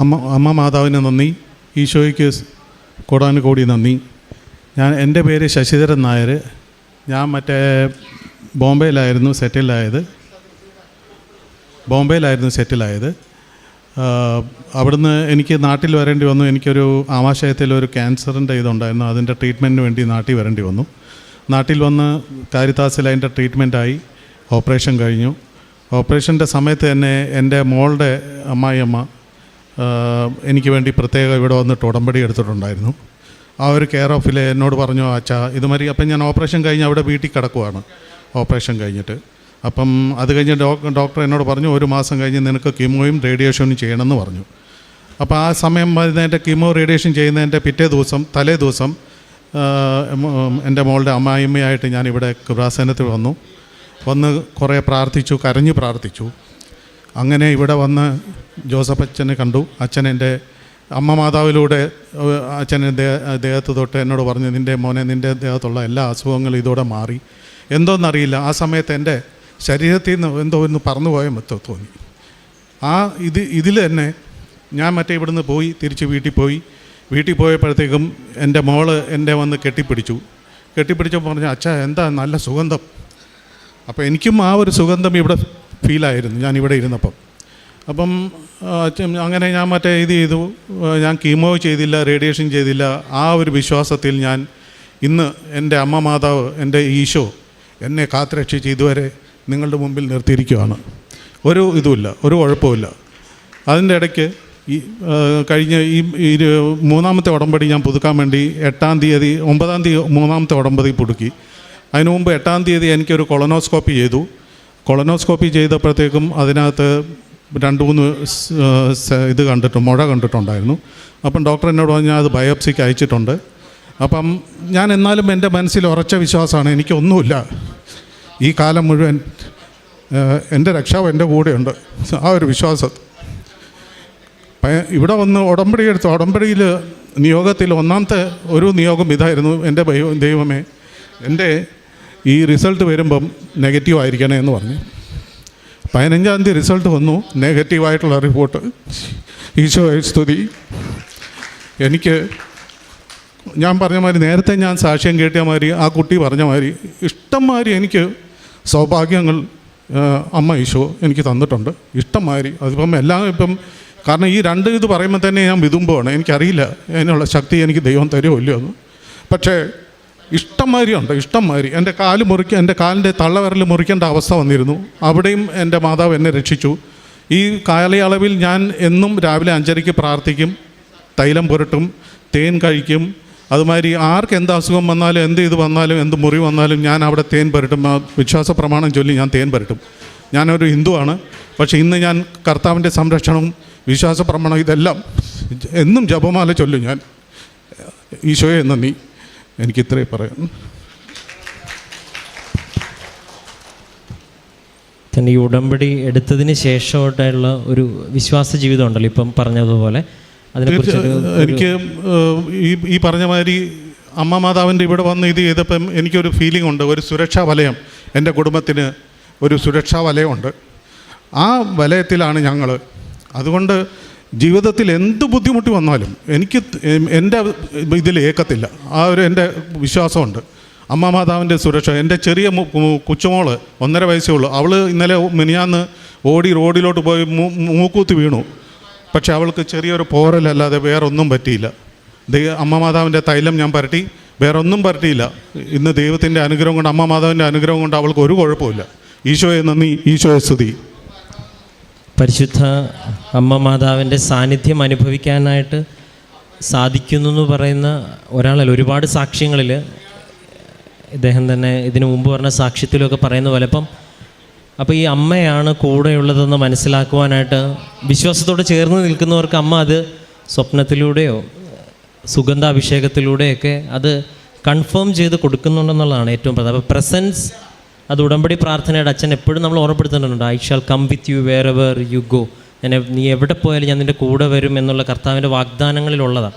അമ്മ അമ്മ മാതാവിന് നന്ദി. ഈശോയ്ക്ക് കോടാനുകോടി നന്ദി. ഞാൻ എന്റെ പേര് ശശിധരൻ നായർ. ഞാൻ മറ്റേ ബോംബെയിലായിരുന്നു സെറ്റിലായത്. ബോംബെയിലായിരുന്നു സെറ്റിലായത്. അവിടുന്ന് എനിക്ക് നാട്ടിൽ വരേണ്ടി വന്നു. എനിക്കൊരു ആമാശയത്തിൽ ഒരു ക്യാൻസറിന്റെ ഇതുണ്ടായിരുന്നു. അതിന്റെ ട്രീറ്റ്മെന്റിന് വേണ്ടി നാട്ടിൽ വരേണ്ടി വന്നു. നാട്ടിൽ വന്ന് കാരിത്താസിൽ അതിന്റെ ട്രീറ്റ്മെന്റായി ഓപ്പറേഷൻ കഴിഞ്ഞു. ഓപ്പറേഷന്റെ സമയത്ത് തന്നെ എന്റെ മോളുടെ അമ്മായിയമ്മ എനിക്ക് വേണ്ടി പ്രത്യേകം ഇവിടെ വന്നിട്ട് ഉടമ്പടി എടുത്തിട്ടുണ്ടായിരുന്നു. ആ ഒരു കെയർ ഓഫിൽ എന്നോട് പറഞ്ഞു അച്ഛാ ഇതുമാതിരി അപ്പം ഞാൻ ഓപ്പറേഷൻ കഴിഞ്ഞ് അവിടെ വീട്ടിൽ കിടക്കുവാണ്. ഓപ്പറേഷൻ കഴിഞ്ഞിട്ട്. അപ്പം അത് കഴിഞ്ഞ് ഡോക്ടർ എന്നോട് പറഞ്ഞു ഒരു മാസം കഴിഞ്ഞ് നിനക്ക് കീമോയും റേഡിയേഷനും ചെയ്യണമെന്ന് പറഞ്ഞു. അപ്പോൾ ആ സമയം വരുന്നതിന്റെ കീമോ റേഡിയേഷൻ ചെയ്യുന്നതിന്റെ പിറ്റേ ദിവസം തലേ ദിവസം എന്റെ മോളുടെ അമ്മായിമ്മയായിട്ട് ഞാനിവിടെ കൃപാസനത്തിൽ വന്നു. വന്ന് കുറേ പ്രാർത്ഥിച്ചു കരഞ്ഞു പ്രാർത്ഥിച്ചു. അങ്ങനെ ഇവിടെ വന്ന് ജോസഫ് അച്ഛനെ കണ്ടു. അച്ഛൻ എന്റെ അമ്മ മാതാവിലൂടെ അച്ഛൻ ദേഹത്ത് തൊട്ട് എന്നോട് പറഞ്ഞു നിന്റെ മോനെ നിന്റെ ദേഹത്തുള്ള എല്ലാ അസുഖങ്ങളും ഇതോടെ മാറി. എന്തോന്നറിയില്ല. ആ സമയത്ത് എന്റെ ശരീരത്തിൽ നിന്ന് എന്തോ ഒന്ന് പറന്നുപോയ മൊത്തം തോന്നി. ആ ഇത് ഇതിൽ തന്നെ ഞാൻ മറ്റേ ഇവിടുന്ന് പോയി തിരിച്ച് വീട്ടിൽ പോയി. വീട്ടിൽ പോയപ്പോഴത്തേക്കും എന്റെ മോൾ എന്റെ വന്ന് കെട്ടിപ്പിടിച്ചു. കെട്ടിപ്പിടിച്ചപ്പോൾ പറഞ്ഞു അച്ഛാ എന്താ നല്ല സുഗന്ധം? അപ്പോൾ എനിക്കും ആ ഒരു സുഗന്ധം ഇവിടെ ഫീലായിരുന്നു. ഞാൻ ഇവിടെ ഇരുന്നപ്പം. അപ്പം അങ്ങനെ ഞാൻ മറ്റേ ഇത് ചെയ്തു. ഞാൻ കീമോ ചെയ്തില്ല റേഡിയേഷൻ ചെയ്തില്ല. ആ ഒരു വിശ്വാസത്തിൽ ഞാൻ ഇന്ന് എന്റെ അമ്മ മാതാവ് എന്റെ ഈശോ എന്നെ കാത്തുരക്ഷിച്ച് ഇതുവരെ നിങ്ങളുടെ മുമ്പിൽ നിർത്തിയിരിക്കുകയാണ് ഒരു ഇതുമില്ല ഒരു കുഴപ്പമില്ല അതിന്റെ ഇടയ്ക്ക് ഈ കഴിഞ്ഞ ഈ ഇരു മൂന്നാമത്തെ ഉടമ്പടി ഞാൻ പുതുക്കാൻ വേണ്ടി എട്ടാം തീയതി ഒമ്പതാം തീയതി മൂന്നാമത്തെ ഉടമ്പടി പുതുക്കി. അതിനു മുമ്പ് എട്ടാം തീയതി എനിക്കൊരു കൊളനോസ്കോപ്പി ചെയ്തു. കൊളനോസ്കോപ്പി ചെയ്തപ്പോഴത്തേക്കും അതിനകത്ത് രണ്ട് മൂന്ന് ഇത് കണ്ടിട്ട് മുഴ കണ്ടിട്ടുണ്ടായിരുന്നു. അപ്പം ഡോക്ടർ എന്നോട് പറഞ്ഞാൽ അത് ബയോപ്സിക്ക് അയച്ചിട്ടുണ്ട്. അപ്പം ഞാൻ എന്നാലും എന്റെ മനസ്സിൽ ഉറച്ച വിശ്വാസമാണ് എനിക്കൊന്നുമില്ല. ഈ കാലം മുഴുവൻ എന്റെ രക്ഷാവ് എന്റെ കൂടെയുണ്ട്. ആ ഒരു വിശ്വാസം. ഇവിടെ വന്ന് ഉടമ്പടി എടുത്ത് ഉടമ്പടിയിൽ നിയോഗത്തിൽ ഒന്നാമത്തെ ഒരു നിയോഗം ഇതായിരുന്നു എന്റെ ദൈവമേ എന്റെ ഈ റിസൾട്ട് വരുമ്പം നെഗറ്റീവ് ആയിരിക്കണേ എന്ന് പറഞ്ഞു. പതിനഞ്ചാം തീയതി റിസൾട്ട് വന്നു. നെഗറ്റീവായിട്ടുള്ള റിപ്പോർട്ട്. ഈശോ സ്തുതി. എനിക്ക് ഞാൻ പറഞ്ഞ മാതിരി നേരത്തെ ഞാൻ സാക്ഷ്യം കേട്ടിയ മാതിരി ആ കുട്ടി പറഞ്ഞ മാതിരി ഇഷ്ടംമാതിരി എനിക്ക് സൗഭാഗ്യങ്ങൾ അമ്മ ഈശോ എനിക്ക് തന്നിട്ടുണ്ട്. ഇഷ്ടംമാതിരി അതിപ്പം എല്ലാം ഇപ്പം കാരണം ഈ രണ്ട് ഇത് പറയുമ്പോൾ തന്നെ ഞാൻ വിതുമ്പുവാണ്. എനിക്കറിയില്ല. അതിനുള്ള ശക്തി എനിക്ക് ദൈവം തരുമോ ഇല്ലയോ എന്ന്. പക്ഷേ ഇഷ്ടം മാതിരി ഉണ്ട് ഇഷ്ടംമാതിരി. എന്റെ കാൽ മുറിക്കുക എന്റെ കാലിന്റെ തള്ളവിരൽ മുറിക്കേണ്ട അവസ്ഥ വന്നിരുന്നു. അവിടെയും എന്റെ മാതാവ് എന്നെ രക്ഷിച്ചു. ഈ കാലയളവിൽ ഞാൻ എന്നും രാവിലെ അഞ്ചരയ്ക്ക് പ്രാർത്ഥിക്കും തൈലം പുരട്ടും തേൻ കഴിക്കും. അതുമാതിരി ആർക്ക് എന്ത് അസുഖം വന്നാലും എന്ത് ഇത് വന്നാലും എന്ത് മുറി വന്നാലും ഞാൻ അവിടെ തേൻ പുരട്ടും. വിശ്വാസ പ്രമാണം ചൊല്ലി ഞാൻ തേൻ പുരട്ടും. ഞാനൊരു ഹിന്ദുവാണ്. പക്ഷേ ഇന്ന് ഞാൻ കർത്താവിന്റെ സംരക്ഷണവും വിശ്വാസ പ്രമാണം ഇതെല്ലാം എന്നും ജപമാല ചൊല്ലും ഞാൻ. ഈശോയെ നന്ദി. എനിക്ക് ഇത്രേ പറയാം. തന്നെ ഈ ഉടമ്പടി എടുത്തതിന് ശേഷമായിട്ടുള്ള ഒരു വിശ്വാസ ജീവിതം ഉണ്ടല്ലോ ഇപ്പം പറഞ്ഞതുപോലെ. എനിക്ക് ഈ ഈ പറഞ്ഞ മാതിരി അമ്മ മാതാവിന്റെ ഇവിടെ വന്ന് ഇത് ചെയ്തപ്പം എനിക്കൊരു ഫീലിംഗ് ഉണ്ട്. ഒരു സുരക്ഷാ വലയം. എന്റെ കുടുംബത്തിന് ഒരു സുരക്ഷാ വലയമുണ്ട്. ആ വലയത്തിലാണ് ഞങ്ങൾ അതുകൊണ്ട് ജീവിതത്തിൽ എന്ത് ബുദ്ധിമുട്ട് വന്നാലും എനിക്ക് എന്റെ ഇതിൽ ഏക്കത്തില്ല. ആ ഒരു എന്റെ വിശ്വാസമുണ്ട്. അമ്മ മാതാവിന്റെ സുരക്ഷ. എന്റെ ചെറിയ കൊച്ചുമോൾ ഒന്നര വയസ്സേ ഉള്ളൂ. അവൾ ഇന്നലെ മിനിയാന്ന് ഓടി റോഡിലോട്ട് പോയി മൂക്കൂത്തി വീണു. പക്ഷെ അവൾക്ക് ചെറിയൊരു പോരലല്ലാതെ വേറൊന്നും പറ്റിയില്ല. ദൈവ അമ്മ മാതാവിന്റെ തൈലം ഞാൻ പരട്ടി. വേറൊന്നും പരട്ടിയില്ല. ഇന്ന് ദൈവത്തിന്റെ അനുഗ്രഹം കൊണ്ട് അമ്മ മാതാവിന്റെ അനുഗ്രഹം കൊണ്ട് അവൾക്ക് ഒരു കുഴപ്പമില്ല ഈശോയെ നന്ദി. ഈശോയെ സ്തുതി. പരിശുദ്ധ അമ്മ മാതാവിന്റെ സാന്നിധ്യം അനുഭവിക്കാനായിട്ട് സാധിക്കുന്നു എന്ന് പറയുന്ന ഒരാളല്ല. ഒരുപാട് സാക്ഷ്യങ്ങളിൽ ഇദ്ദേഹം തന്നെ ഇതിനു മുമ്പ് പറഞ്ഞ സാക്ഷ്യത്തിലൊക്കെ പറയുന്ന പോലെ. അപ്പം അപ്പോൾ ഈ അമ്മയാണ് കൂടെയുള്ളതെന്ന് മനസ്സിലാക്കുവാനായിട്ട് വിശ്വാസത്തോടെ ചേർന്ന് നിൽക്കുന്നവർക്ക് അമ്മ അത് സ്വപ്നത്തിലൂടെയോ സുഗന്ധാഭിഷേകത്തിലൂടെയൊക്കെ അത് കൺഫേം ചെയ്ത് കൊടുക്കുന്നുണ്ടെന്നുള്ളതാണ് ഏറ്റവും പ്രധാനം. അപ്പോൾ പ്രസൻസ് അത് ഉടമ്പടി പ്രാർത്ഥനയുടെ അച്ഛൻ എപ്പോഴും നമ്മൾ ഓർമ്മപ്പെടുത്തുന്നുണ്ട് I shall come with you wherever you go ഞാൻ നീ എവിടെ പോയാലും ഞാൻ നിന്റെ കൂടെ വരും എന്നുള്ള കർത്താവിന്റെ വാഗ്ദാനങ്ങളിലുള്ളതാണ്.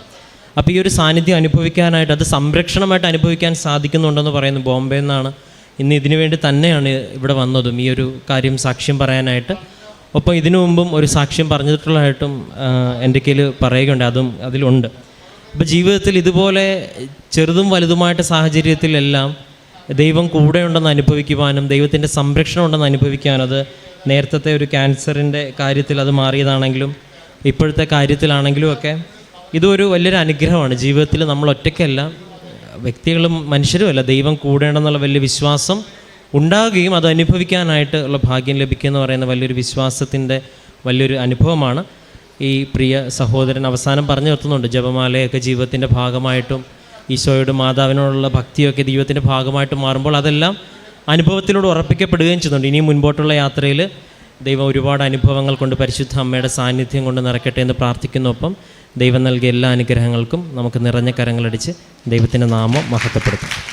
അപ്പോൾ ഈ ഒരു സാന്നിധ്യം അനുഭവിക്കാനായിട്ട് അത് സംരക്ഷണമായിട്ട് അനുഭവിക്കാൻ സാധിക്കുന്നുണ്ടെന്ന് പറയുന്നു ബോംബെ നിന്നാണ്. ഇന്ന് ഇതിനു വേണ്ടി തന്നെയാണ് ഇവിടെ വന്നതും ഈ ഒരു കാര്യം സാക്ഷ്യം പറയാനായിട്ട്. ഒപ്പം ഇതിനു മുമ്പും ഒരു സാക്ഷ്യം പറഞ്ഞിട്ടുള്ളതായിട്ടും എന്റെ കയ്യിൽ പറയുകയുണ്ട്. അതും അതിലുണ്ട്. അപ്പോൾ ജീവിതത്തിൽ ഇതുപോലെ ചെറുതും വലുതുമായിട്ട് സാഹചര്യത്തിലെല്ലാം ദൈവം കൂടെ ഉണ്ടെന്ന് അനുഭവിക്കുവാനും ദൈവത്തിന്റെ സംരക്ഷണം ഉണ്ടെന്ന് അനുഭവിക്കാനും അത് നേരത്തെ ഒരു ക്യാൻസറിന്റെ കാര്യത്തിൽ അത് മാറിയതാണെങ്കിലും ഇപ്പോഴത്തെ കാര്യത്തിലാണെങ്കിലും ഒക്കെ ഇതൊരു വലിയൊരു അനുഗ്രഹമാണ്. ജീവിതത്തിൽ നമ്മൾ ഒറ്റയ്ക്കല്ല വ്യക്തികളും മനുഷ്യരുമല്ല ദൈവം കൂടെ ഉണ്ടെന്നുള്ള വലിയ വിശ്വാസം ഉണ്ടാകുകയും അത് അനുഭവിക്കാനായിട്ട് ഉള്ള ഭാഗ്യം ലഭിക്കുക എന്ന് പറയുന്ന വലിയൊരു വിശ്വാസത്തിന്റെ വലിയൊരു അനുഭവമാണ്. ഈ പ്രിയ സഹോദരൻ അവസാനം പറഞ്ഞു നിർത്തുന്നുണ്ട് ജപമാലയൊക്കെ ജീവിതത്തിന്റെ ഭാഗമായിട്ടും ഈശോയുടെ മാതാവിനോടുള്ള ഭക്തിയൊക്കെ ദൈവത്തിന്റെ ഭാഗമായിട്ട് മാറുമ്പോൾ അതെല്ലാം അനുഭവത്തിലൂടെ ഉറപ്പിക്കപ്പെടുകയും ചെയ്യുന്നുണ്ട്. ഇനിയും മുൻപോട്ടുള്ള യാത്രയിൽ ദൈവം ഒരുപാട് അനുഭവങ്ങൾ കൊണ്ട് പരിശുദ്ധ അമ്മയുടെ സാന്നിധ്യം കൊണ്ട് നിറയ്ക്കട്ടെ എന്ന് പ്രാർത്ഥിക്കുന്നൊപ്പം ദൈവം നൽകിയ എല്ലാ അനുഗ്രഹങ്ങൾക്കും നമുക്ക് നിറഞ്ഞ കരങ്ങളടിച്ച് ദൈവത്തിന്റെ നാമം മഹത്വപ്പെടുത്താം.